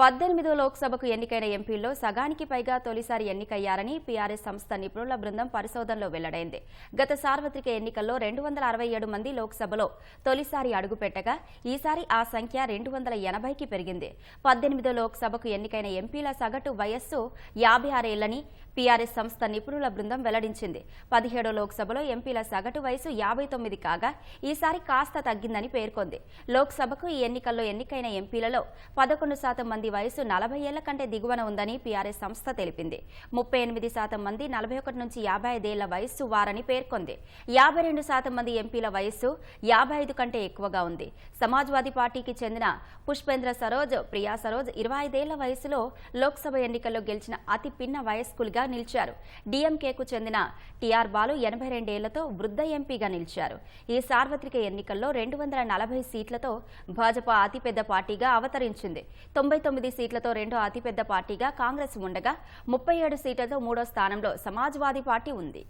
పద్దెనిమిదో లోక్సభకు ఎన్నికైన ఎంపీల్లో సగానికి పైగా తొలిసారి ఎన్నికయ్యారని పీఆర్ఎస్ సంస్థ నిపుణుల బృందం పరిశోధనలో వెల్లడైంది. గత సార్వత్రిక ఎన్నికల్లో రెండు వందల అరవై ఏడు మంది లోక్సభలో తొలిసారి అడుగుపెట్టగా ఈసారి ఆ సంఖ్య రెండు వందల ఎనభైకి పెరిగింది. పద్దెనిమిదో లోక్సభకు ఎన్నికైన ఎంపీల సగటు వయస్సు యాభై ఆరేళ్ళని పీఆర్ఎస్ సంస్థ నిపుణుల బృందం వెల్లడించింది. పదిహేడో లోక్సభలో ఎంపీల సగటు వయసు యాభై తొమ్మిది కాగా ఈసారి కాస్త తగ్గిందని పేర్కొంది. లోక్సభకు ఈ ఎన్నికల్లో ఎన్నికైన ఎంపీలలో పదకొండు శాతం మంది వయసు నలభై ఏళ్ళ కంటే దిగువన ఉందని పీఆర్ఎస్ సంస్థ తెలిపింది. ముప్పై ఎనిమిది శాతం మంది నలభై ఒకటి నుంచి యాభై ఐదేళ్ళ వయస్సు వారని పేర్కొంది. యాభై రెండు శాతం మంది ఎంపీల వయస్సు యాభై ఐదు కంటే ఎక్కువగా ఉంది. సమాజ్వాదీ పార్టీకి చెందిన పుష్పేంద్ర సరోజ్ ప్రియా సరోజ్ ఇరవై ఐదేళ్ళ వయసులో లోక్సభ ఎన్నికల్లో గెలిచిన అతి పిన్న వయస్కులుగా నిలిచారు. డీఎంకేకు చెందిన టీఆర్ బాలు ఎనభై రెండేళ్ళతో వృద్ధ ఎంపీగా నిలిచారు. ఈ సార్వత్రిక ఎన్నికల్లో రెండు వందల నలభై సీట్లతో భాజపా అతిపెద్ద పార్టీగా అవతరించింది. తొంభై తొమ్మిది సీట్లతో రెండో అతిపెద్ద పార్టీగా కాంగ్రెస్ ఉండగా ముప్పై ఏడు సీట్లతో మూడో స్థానంలో సమాజ్వాదీ పార్టీ ఉంది.